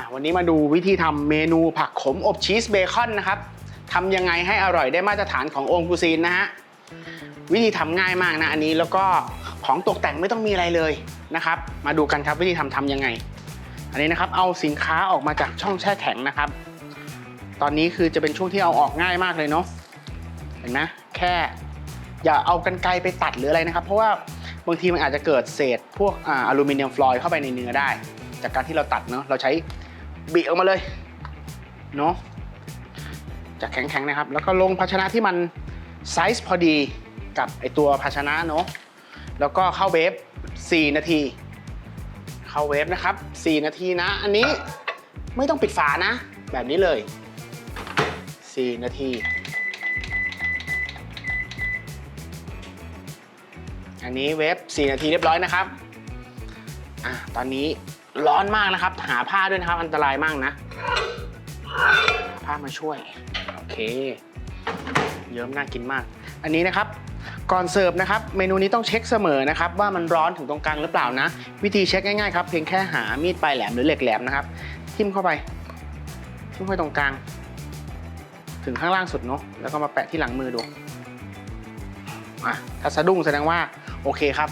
อะวันนี้มาดูวิธีทำเมนูผักขมอบชีสเบคอนนะครับทำยังไงให้อร่อยได้มาตรฐานขององค์กุซีนนะฮะวิธีทำง่ายมากนะอันนี้แล้วก็ของตกแต่งไม่ต้องมีอะไรเลยนะครับ มาดูกันครับวิธีทำทำยังไง อันนี้นะครับเอาสินค้าออกมาจากช่องแช่แข็งนะครับ ตอนนี้คือจะเป็นช่วงที่เอาออกง่ายมากเลยเนาะเห็นไหมแค่อย่าเอากันไกรไปตัดหรืออะไรนะครับ เพราะว่าบางทีมันอาจจะเกิดเศษพวกออลูมิเนียมฟลอยด์เข้าไปในเนื้อได้ จากการที่เราตัดเนาะเราใช้ บีออกมาเลยเนาะจากแข็งๆนะครับ แล้วก็ลงภาชนะที่มันไซส์พอดีกับไอตัวภาชนะเนาะแล้วก็เข้าเวฟ4 นาที เข้าเวฟนะครับ 4 นาทีนะ อันนี้ไม่ต้องปิดฝานะ แบบนี้เลย 4 นาที อันนี้เวฟ4 นาทีเรียบร้อยนะครับอะตอนนี้ ร้อนมากนะครับ หาผ้าด้วยนะครับ อันตรายมากนะหาผ้ามาช่วย โอเค เยิ้มน่ากินมาก อันนี้นะครับ ก่อนเสิร์ฟนะครับ เมนูนี้ต้องเช็คเสมอนะครับ ว่ามันร้อนถึงตรงกลางหรือเปล่านะ วิธีเช็คง่ายๆครับ เพียงแค่หามีดปลายแหลมหรือเหล็กแหลมนะครับ ทิ่มเข้าไปทิ่มเข้าไปตรงกลาง ถึงข้างล่างสุดเนาะ แล้วก็มาแปะที่หลังมือดูอะถ้าสะดุ้งแสดงว่าโอเคครับ